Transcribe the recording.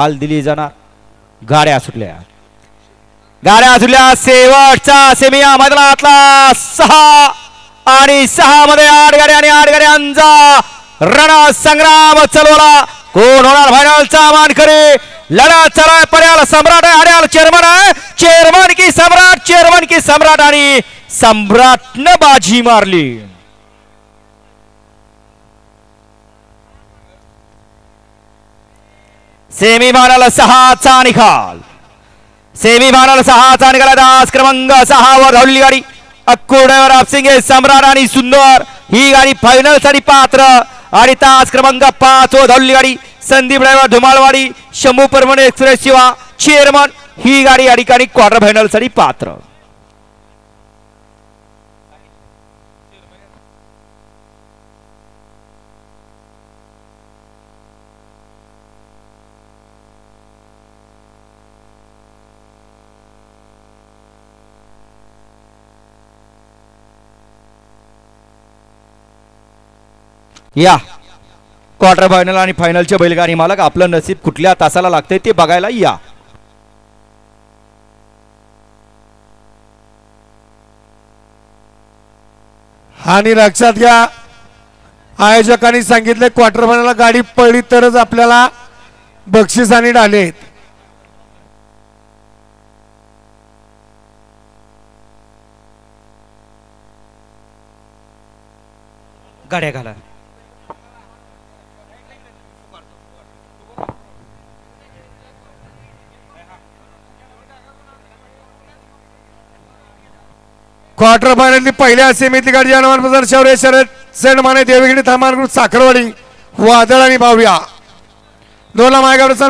हाल दिली जाणार. गाड्या सुटल्या. गाड्या सुटल्या. शेवटचा सेमिया मैदानातला सहा आणि सहा मध्ये आठ गाड्या आणि आठ गाड्यांचा रण संग्राम चलवला. कोण होणार फायनलचा मानकरी लढा चला पर्याल सम्राट आहे. हरियाल चेअरमन आहे. चेअरमन की सम्राट चेअरमन की सम्राट आणि सम्राटनं बाजी मारली. सेमी सहाचा निकाल. सेमी फायनल सहाचा निकाल दास क्रमांक सहावर धावलेली गाडी. अक्कू आपसिंगे सम्राट आणि सुंदर. ही गाडी फायनलसाठी पात्र. आणि तास क्रमांक पाच वर धावलेली गाडी. Sandeep driver Dhumalwadi Shambhu Parmane express Shiva chairman. ही गाडी या ठिकाणी क्वार्टर फायनलसाठी पात्र. या. क्वार्टर फायनल आणि फायनलचे बैलगाडी मालक आपलं नसीब कुठल्या तासाला लागतंय ते बघायला या. आणि लक्षात घ्या आयोजकांनी सांगितले क्वार्टर फायनलला गाडी पडली तरच आपल्याला बक्षीस आणि डाले. गाड्या घाला. क्वार्टर फायनलची पहिल्या सेमीतली गाडी जानवान बाजार शौर्य शरद सेंड माने देवगिरी थांबानकृत साखरवाडी वादळ आणि भाव्या दोनला मायगावचा